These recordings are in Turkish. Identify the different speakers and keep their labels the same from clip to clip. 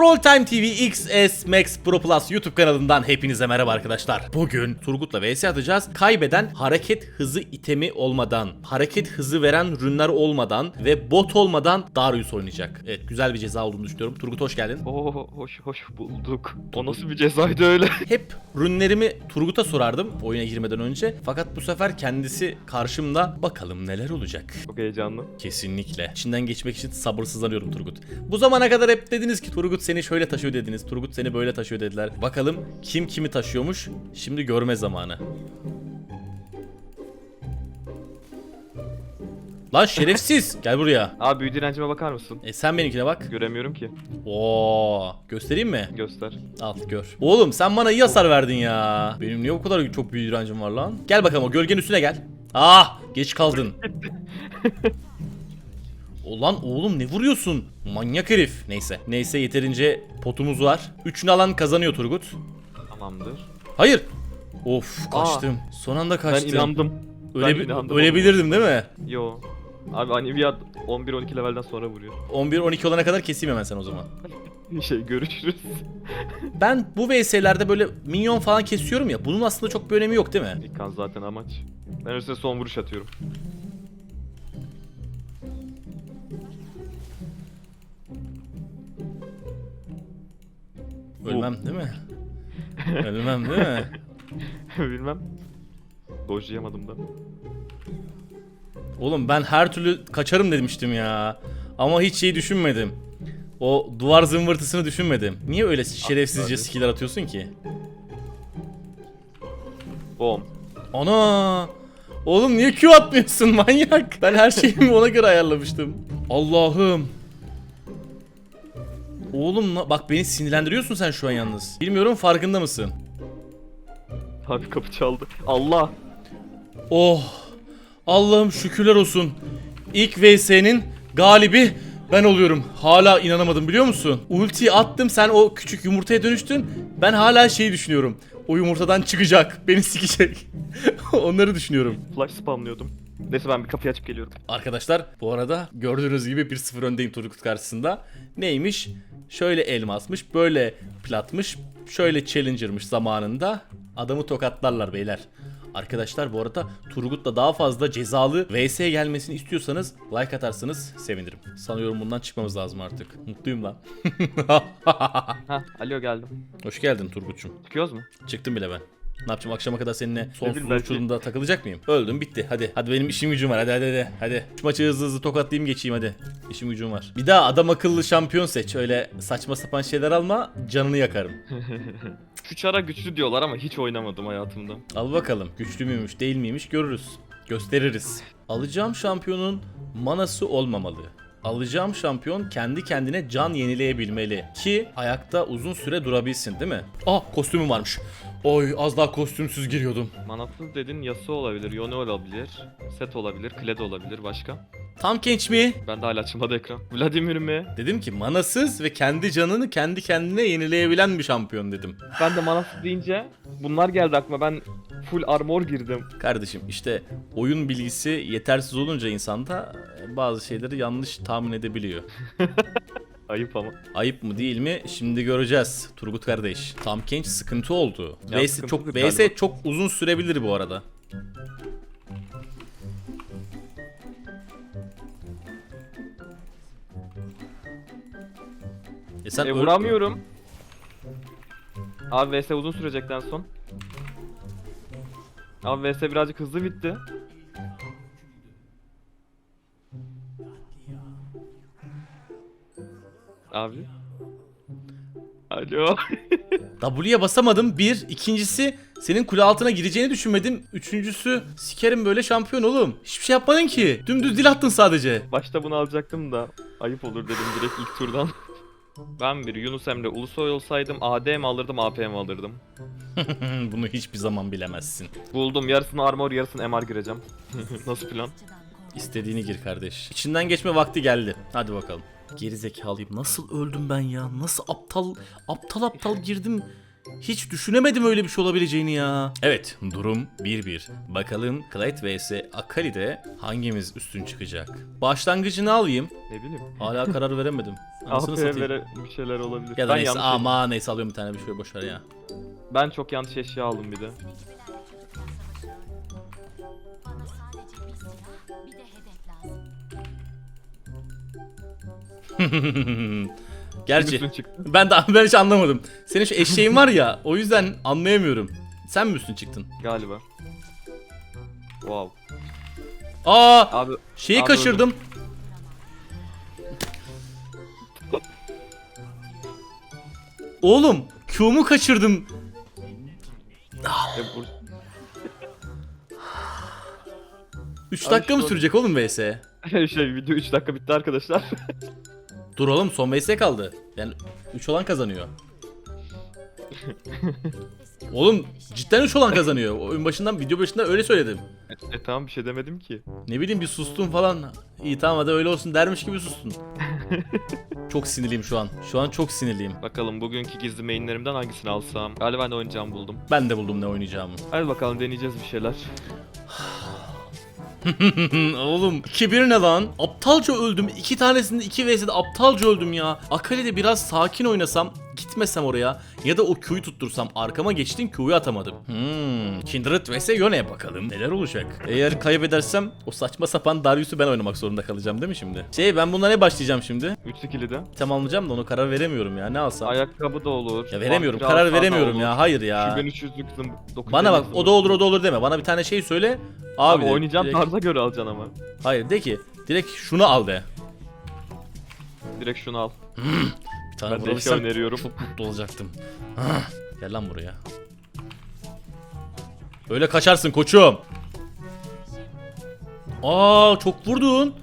Speaker 1: Troll Time TV XS Max Pro Plus YouTube kanalından hepinize merhaba arkadaşlar. Bugün Turgut'la vs atacağız. Kaybeden hareket hızı itemi olmadan, hareket hızı veren rünler olmadan ve bot olmadan Darius oynayacak. Evet güzel bir ceza olduğunu düşünüyorum. Turgut hoş geldin.
Speaker 2: Oo hoş hoş bulduk. O nasıl bir cezaydı öyle?
Speaker 1: Hep rünlerimi Turgut'a sorardım oyuna girmeden önce. Fakat bu sefer kendisi karşımda bakalım neler olacak.
Speaker 2: Çok heyecanlı.
Speaker 1: Kesinlikle. İçinden geçmek için sabırsızlanıyorum Turgut. Bu zamana kadar hep dediniz ki Turgut seni şöyle taşıyor dediniz. Turgut seni böyle taşıyor dediler. Bakalım kim kimi taşıyormuş. Şimdi görme zamanı. Lan şerefsiz. Gel buraya.
Speaker 2: Abi büyü direncime bakar mısın?
Speaker 1: E sen benimkine bak.
Speaker 2: Göremiyorum ki.
Speaker 1: Oo, göstereyim mi?
Speaker 2: Göster.
Speaker 1: Al gör. Oğlum sen bana iyi hasar verdin ya. Benim niye bu kadar çok büyük direncim var lan? Gel bakalım o gölgenin üstüne gel. Ah geç kaldın. Ulan oğlum ne vuruyorsun? Manyak herif. Neyse. Neyse yeterince potumuz var. Üçünü alan kazanıyor Turgut.
Speaker 2: Tamamdır.
Speaker 1: Hayır. Of kaçtım. Son anda kaçtım.
Speaker 2: Ben inandım.
Speaker 1: Öyle,
Speaker 2: ben inandım.
Speaker 1: ölebilirdim değil mi?
Speaker 2: Yo. Abi Anivia 11-12 levelden sonra vuruyor.
Speaker 1: 11-12 olana kadar keseyim hemen sen o zaman.
Speaker 2: Şey görüşürüz.
Speaker 1: Ben bu VS'lerde böyle minyon falan kesiyorum ya. Bunun aslında çok bir önemi yok değil mi?
Speaker 2: İlk kan zaten amaç. Ben üstüne son vuruş atıyorum.
Speaker 1: Ölmem değil mi? Ölmem değil mi?
Speaker 2: Bilmem. Dojlayamadım da.
Speaker 1: Oğlum ben her türlü kaçarım demiştim ya. Ama hiç şeyi düşünmedim. O duvar zımbırtısını düşünmedim. Niye öyle şerefsizce
Speaker 2: abi.
Speaker 1: skiller atıyorsun ki?
Speaker 2: Bom.
Speaker 1: Ana! Oğlum niye Q atmıyorsun manyak? Ben her şeyimi ona göre ayarlamıştım. Allah'ım. Oğlum bak beni sinirlendiriyorsun sen şu an yalnız. Bilmiyorum farkında mısın?
Speaker 2: Abi kapı çaldı. Allah.
Speaker 1: Oh! Allah'ım şükürler olsun. İlk VS'nin galibi ben oluyorum. Hala inanamadım biliyor musun? Ultiyi attım sen o küçük yumurtaya dönüştün. Ben hala şeyi düşünüyorum. O yumurtadan çıkacak. Beni sikecek. Onları düşünüyorum.
Speaker 2: Flash spamlıyordum. Neyse ben bir kapıyı açıp geliyorum.
Speaker 1: Arkadaşlar bu arada gördüğünüz gibi 1-0 öndeyim Turgut karşısında. Neymiş? Şöyle elmasmış, böyle platmış, şöyle challenger'mış zamanında. Adamı tokatlarlar beyler. Arkadaşlar bu arada Turgut'la daha fazla cezalı VS gelmesini istiyorsanız like atarsanız sevinirim. Sanıyorum bundan çıkmamız lazım artık. Mutluyum lan.
Speaker 2: Ha, alo geldim.
Speaker 1: Hoş geldin Turgut'cum.
Speaker 2: Çıkıyoruz mu?
Speaker 1: Çıktım bile ben. Ne yapacağım akşama kadar seninle sonsuz uçurumda takılacak mıyım? Öldüm bitti hadi. Hadi benim işim gücüm var hadi hadi hadi. Hadi şu maçı hızlı hızlı tokatlayayım geçeyim hadi. İşim gücüm var. Bir daha adam akıllı şampiyon seç. Öyle saçma sapan şeyler alma canını yakarım.
Speaker 2: Şu çara güçlü diyorlar ama hiç oynamadım hayatımda.
Speaker 1: Al bakalım güçlü müymüş değil miymiş görürüz. Gösteririz. Alacağım şampiyonun manası olmamalı. Alacağım şampiyon kendi kendine can yenileyebilmeli ki ayakta uzun süre durabilsin değil mi? Ah kostümüm varmış. Oy az daha kostümsüz giriyordum.
Speaker 2: Manasız dedin Yasuo olabilir, Yone olabilir, Set olabilir, Kled olabilir başka.
Speaker 1: Tam genç mi?
Speaker 2: Ben de hala açılmadı ekran. Vladimir mi?
Speaker 1: Dedim ki manasız ve kendi canını kendi kendine yenileyebilen bir şampiyon dedim.
Speaker 2: Ben de manasız deyince bunlar geldi aklıma. Ben full armor girdim.
Speaker 1: Kardeşim işte oyun bilgisi yetersiz olunca insanda bazı şeyleri yanlış tahmin edebiliyor.
Speaker 2: Ayıp ama.
Speaker 1: Ayıp mı değil mi? Şimdi göreceğiz Turgut kardeş. Tam genç sıkıntı oldu.
Speaker 2: Ya
Speaker 1: VS çok VS
Speaker 2: galiba.
Speaker 1: çok uzun sürebilir bu arada. E sen
Speaker 2: e vuramıyorum. Abi VS uzun sürecekten son. Abi VS birazcık hızlı bitti. Abi. Alo.
Speaker 1: W'ye basamadım. Bir. ikincisi senin kule altına gireceğini düşünmedim. Üçüncüsü sikerim böyle şampiyon oğlum. Hiçbir şey yapmadın ki. Dümdüz dil attın sadece.
Speaker 2: Başta bunu alacaktım da ayıp olur dedim direkt ilk turdan. Ben bir Yunus Emre Ulusoy olsaydım AD mi alırdım AP mi alırdım?
Speaker 1: Bunu hiçbir zaman bilemezsin.
Speaker 2: Buldum yarısını armor yarısını MR gireceğim. Nasıl plan?
Speaker 1: İstediğini gir kardeş. İçinden geçme vakti geldi. Hadi bakalım. Geri zekalıyım. Nasıl öldüm ben ya? Nasıl aptal aptal aptal girdim. Hiç düşünemedim öyle bir şey olabileceğini ya. Evet durum 1-1. Bakalım Clyde vs Akali'de hangimiz üstün çıkacak? Başlangıcını alayım.
Speaker 2: Ne bileyim.
Speaker 1: Hala karar veremedim. Anasını satayım.
Speaker 2: vere bir şeyler olabilir.
Speaker 1: Ya da
Speaker 2: ben
Speaker 1: neyse
Speaker 2: yanlış
Speaker 1: ama neyse alıyorum bir tane bir şey boşver ya.
Speaker 2: Ben çok yanlış eşya aldım bir de.
Speaker 3: Bana sadece bir silah, bir de hedef lazım.
Speaker 1: Gerçi
Speaker 2: Üstün çıktı.
Speaker 1: ben de ben hiç anlamadım. Senin şu eşeğin var ya o yüzden anlayamıyorum. Sen mi üstün çıktın?
Speaker 2: Galiba. Wow.
Speaker 1: Aa
Speaker 2: Abi
Speaker 1: şeyi
Speaker 2: Abi
Speaker 1: kaçırdım. Oğlum Q'mu kaçırdım.
Speaker 2: e, bu...
Speaker 1: 3
Speaker 2: Abi
Speaker 1: dakika mı sürecek oğlum VS?
Speaker 2: şey video 3 dakika bitti arkadaşlar.
Speaker 1: Dur oğlum son VS kaldı. Yani 3 olan kazanıyor. Oğlum cidden 3 olan kazanıyor. Oyun başından video başında öyle söyledim.
Speaker 2: e tamam bir şey demedim ki.
Speaker 1: Ne bileyim bir sustun falan. İyi tamam hadi öyle olsun dermiş gibi sustun. çok sinirliyim şu an. Şu an çok sinirliyim.
Speaker 2: Bakalım bugünkü gizli mainlerimden hangisini alsam. Galiba ne oynayacağımı buldum.
Speaker 1: Ben de buldum ne oynayacağımı.
Speaker 2: Hadi bakalım deneyeceğiz bir şeyler.
Speaker 1: Oğlum 2-1 ne lan? Aptalca öldüm. İki tanesinde 2 vs'de aptalca öldüm ya. Akali'de biraz sakin oynasam gitmesem oraya ya da o Q'yu tuttursam arkama geçtin Q'yu atamadım. Hmm. Kindred vs Yone'ye bakalım neler olacak. Eğer kaybedersem o saçma sapan Darius'u ben oynamak zorunda kalacağım değil mi şimdi? Şey ben bunlara ne başlayacağım şimdi?
Speaker 2: 3 skill'i de.
Speaker 1: Tam almayacağım da onu karar veremiyorum ya ne alsam?
Speaker 2: Ayakkabı da olur.
Speaker 1: ya veremiyorum
Speaker 2: vampir
Speaker 1: karar veremiyorum ya hayır ya.
Speaker 2: Şu 1300'lük dokuz
Speaker 1: Bana bak o da olur o da olur deme. Bana bir tane şey söyle. Abi,
Speaker 2: Abi, oynayacağım
Speaker 1: direkt-
Speaker 2: tarza göre alacaksın ama.
Speaker 1: Hayır de ki direkt şunu al de.
Speaker 2: Direkt şunu al.
Speaker 1: tane
Speaker 2: Ben
Speaker 1: vurabilsem
Speaker 2: öneriyorum.
Speaker 1: çok mutlu olacaktım. Ah, Gel lan buraya. Öyle kaçarsın koçum. Aa çok vurdun.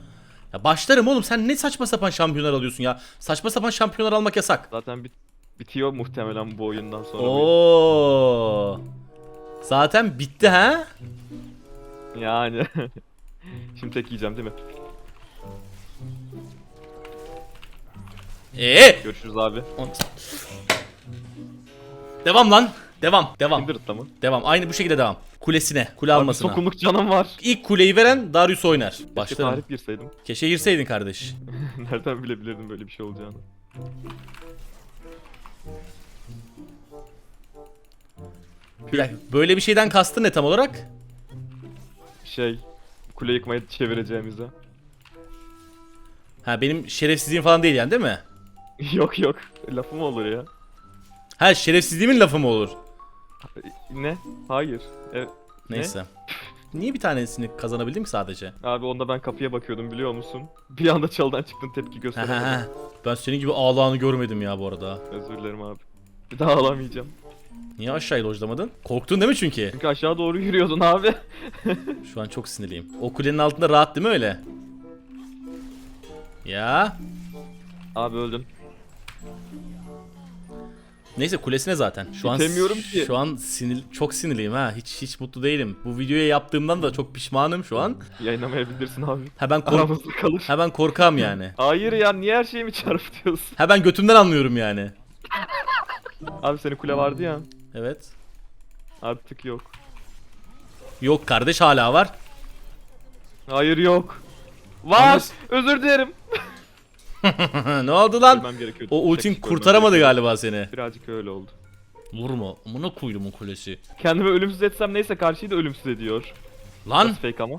Speaker 1: Ya başlarım oğlum sen ne saçma sapan şampiyonlar alıyorsun ya. Saçma sapan şampiyonlar almak yasak.
Speaker 2: Zaten bit bitiyor muhtemelen bu oyundan sonra.
Speaker 1: Oo. Zaten bitti ha?
Speaker 2: Yani. Şimdi tek yiyeceğim değil mi?
Speaker 1: Ee,
Speaker 2: Görüşürüz abi.
Speaker 1: devam lan. Devam, devam.
Speaker 2: Kindred'da mı?
Speaker 1: Devam. Aynı bu şekilde devam. Kulesine, kule
Speaker 2: Abi
Speaker 1: almasına.
Speaker 2: sokunluk canım var.
Speaker 1: İlk kuleyi veren Darius oynar.
Speaker 2: Keşke
Speaker 1: Başlarım.
Speaker 2: tarif girseydim.
Speaker 1: Keşke girseydin kardeş.
Speaker 2: Nereden bilebilirdim böyle bir şey olacağını.
Speaker 1: Bir dakika, böyle bir şeyden kastın ne tam olarak?
Speaker 2: Şey, kule yıkmaya çevireceğimize.
Speaker 1: Ha benim şerefsizliğim falan değil yani değil mi?
Speaker 2: yok yok, lafı mı olur ya?
Speaker 1: Ha şerefsizliğimin lafı mı olur?
Speaker 2: Ne? Hayır. Evet. Ne?
Speaker 1: Neyse. Niye bir tanesini kazanabildim ki sadece?
Speaker 2: Abi onda ben kapıya bakıyordum biliyor musun? Bir anda çaldan çıktın tepki gösteremedim.
Speaker 1: ben senin gibi ağlağını görmedim ya bu arada.
Speaker 2: Özür dilerim abi. Bir daha alamayacağım.
Speaker 1: Niye aşağıya lojlamadın? Korktun değil mi çünkü?
Speaker 2: Çünkü aşağı doğru yürüyordun abi.
Speaker 1: Şu an çok sinirliyim. O kulenin altında rahat değil mi öyle? Ya.
Speaker 2: Abi öldün.
Speaker 1: Neyse kulesine zaten. Şu an
Speaker 2: ki.
Speaker 1: Şu an sinir çok sinirliyim ha. Hiç hiç mutlu değilim. Bu videoyu yaptığımdan da çok pişmanım şu an.
Speaker 2: Yayınlamayabilirsin abi.
Speaker 1: Ha ben kork
Speaker 2: Aramızda kalır.
Speaker 1: ha ben korkam yani.
Speaker 2: Hayır ya niye her şeyimi çarpıtıyorsun?
Speaker 1: Ha ben götümden anlıyorum yani.
Speaker 2: Abi senin kule vardı ya.
Speaker 1: Evet.
Speaker 2: Artık yok.
Speaker 1: Yok kardeş hala var.
Speaker 2: Hayır yok. Var.
Speaker 1: Yalnız-
Speaker 2: Özür dilerim.
Speaker 1: ne oldu lan?
Speaker 2: Ölmem gerekiyordu.
Speaker 1: O ultin
Speaker 2: ölmem
Speaker 1: kurtaramadı
Speaker 2: gerekiyordu.
Speaker 1: galiba seni.
Speaker 2: Birazcık öyle oldu.
Speaker 1: Vurma. Amına koydum o kulesi.
Speaker 2: Kendimi ölümsüz etsem neyse karşıyı da ölümsüz ediyor.
Speaker 1: Lan.
Speaker 2: Nasıl fake ama?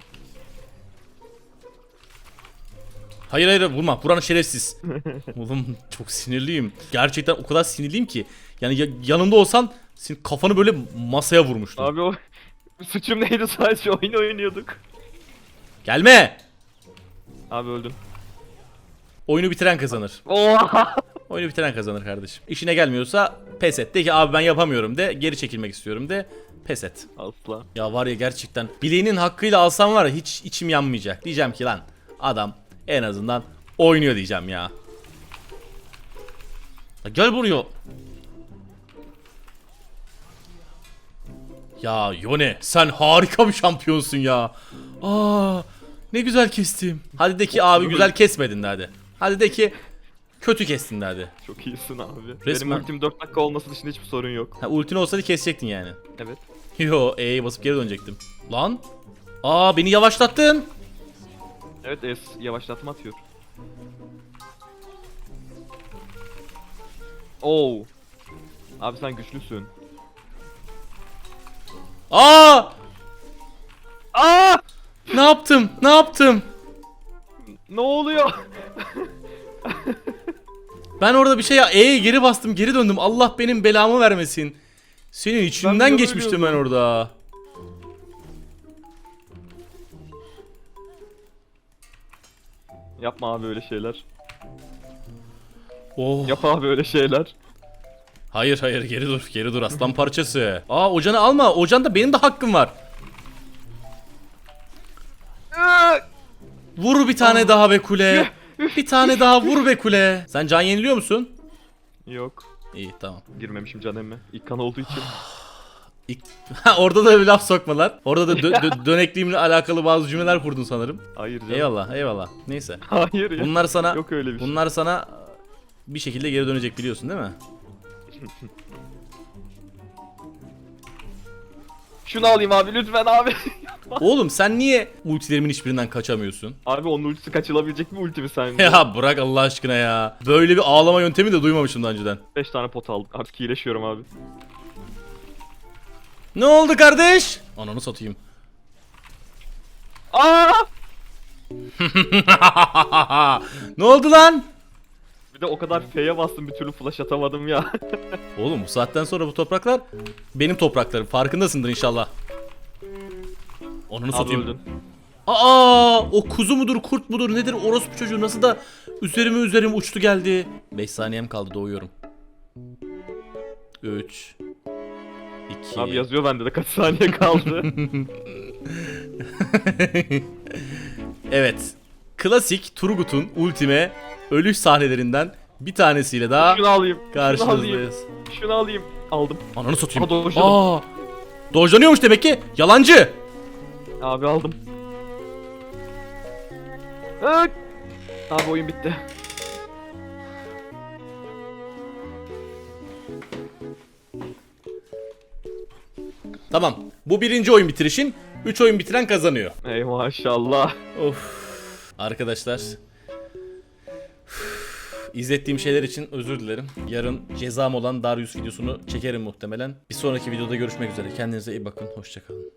Speaker 1: Hayır hayır vurma. Buranın şerefsiz. Oğlum çok sinirliyim. Gerçekten o kadar sinirliyim ki. Yani ya- yanımda olsan senin kafanı böyle masaya vurmuştum.
Speaker 2: Abi o suçum neydi sadece oyun oynuyorduk.
Speaker 1: Gelme.
Speaker 2: Abi öldün.
Speaker 1: Oyunu bitiren kazanır.
Speaker 2: Oha!
Speaker 1: Oyunu bitiren kazanır kardeşim. İşine gelmiyorsa pes et. De ki abi ben yapamıyorum de. Geri çekilmek istiyorum de. Pes et.
Speaker 2: Asla.
Speaker 1: Ya var ya gerçekten bileğinin hakkıyla alsam var ya hiç içim yanmayacak. Diyeceğim ki lan adam en azından oynuyor diyeceğim ya. Ya gel buraya. Ya Yone sen harika bir şampiyonsun ya. Aa ne güzel kestim. Hadi de ki abi güzel kesmedin de hadi. Hadi de ki Kötü kestin de hadi.
Speaker 2: Çok iyisin abi.
Speaker 1: Resmen.
Speaker 2: Benim ultim 4 dakika olması dışında hiçbir sorun yok.
Speaker 1: Ha ultin olsaydı kesecektin yani.
Speaker 2: Evet.
Speaker 1: Yo E'ye basıp geri dönecektim. Lan. Aa beni yavaşlattın.
Speaker 2: Evet es yavaşlatma atıyor. Oo. Abi sen güçlüsün.
Speaker 1: Aa!
Speaker 2: Aa!
Speaker 1: Ne yaptım? Ne yaptım?
Speaker 2: Ne oluyor?
Speaker 1: Ben orada bir şey ya E'ye geri bastım, geri döndüm. Allah benim belamı vermesin. Senin içinden
Speaker 2: de
Speaker 1: geçmiştim ben orada.
Speaker 2: Yapma abi öyle şeyler.
Speaker 1: Oh.
Speaker 2: Yap abi öyle şeyler.
Speaker 1: Hayır hayır geri dur, geri dur aslan parçası. Aa Ocan'ı alma. Ocan'da benim de hakkım var. Vur bir tane daha be kule. Bir tane daha vur be kule. Sen can yeniliyor musun?
Speaker 2: Yok.
Speaker 1: İyi tamam.
Speaker 2: Girmemişim can emme. İlk kan olduğu için.
Speaker 1: İlk... Ha, orada da bir laf sokmalar. Orada da dö- dö- dönekliğimle alakalı bazı cümleler kurdun sanırım.
Speaker 2: Hayır canım.
Speaker 1: Eyvallah eyvallah. Neyse.
Speaker 2: Hayır ya.
Speaker 1: Bunlar sana
Speaker 2: Yok öyle bir şey.
Speaker 1: bunlar sana bir şekilde geri dönecek biliyorsun değil mi?
Speaker 2: Şunu alayım abi lütfen abi.
Speaker 1: Oğlum sen niye ultilerimin hiçbirinden kaçamıyorsun?
Speaker 2: abi onun ultisi kaçılabilecek mi ulti mi sence?
Speaker 1: Ya bırak Allah aşkına ya. Böyle bir ağlama yöntemi de duymamışım daha önceden.
Speaker 2: 5 tane pot aldım. Artık iyileşiyorum abi.
Speaker 1: Ne oldu kardeş? Ananı satayım.
Speaker 2: Aa!
Speaker 1: ne oldu lan?
Speaker 2: Bir de o kadar F'ye bastım bir türlü flash atamadım ya.
Speaker 1: Oğlum bu saatten sonra bu topraklar benim topraklarım. Farkındasındır inşallah. Ananı satayım.
Speaker 2: öldün.
Speaker 1: Aa, o kuzu mudur, kurt mudur, nedir orospu çocuğu nasıl da üzerime üzerime uçtu geldi. 5 saniyem kaldı doğuyorum. 3 2
Speaker 2: Abi yazıyor bende de kaç saniye kaldı.
Speaker 1: Evet. Klasik Turgut'un ultime ölüş sahnelerinden bir tanesiyle daha
Speaker 2: Şunu alayım. Şunu alayım.
Speaker 1: karşınızdayız.
Speaker 2: Şunu alayım. Aldım.
Speaker 1: Ananı satayım.
Speaker 2: Aa, dojladım.
Speaker 1: Aa! Dojlanıyormuş demek ki. Yalancı.
Speaker 2: Abi aldım. Evet. Abi oyun bitti.
Speaker 1: Tamam. Bu birinci oyun bitirişin. 3 oyun bitiren kazanıyor.
Speaker 2: Ey maşallah.
Speaker 1: Of. Arkadaşlar. İzlettiğim şeyler için özür dilerim. Yarın cezam olan Darius videosunu çekerim muhtemelen. Bir sonraki videoda görüşmek üzere. Kendinize iyi bakın. Hoşçakalın.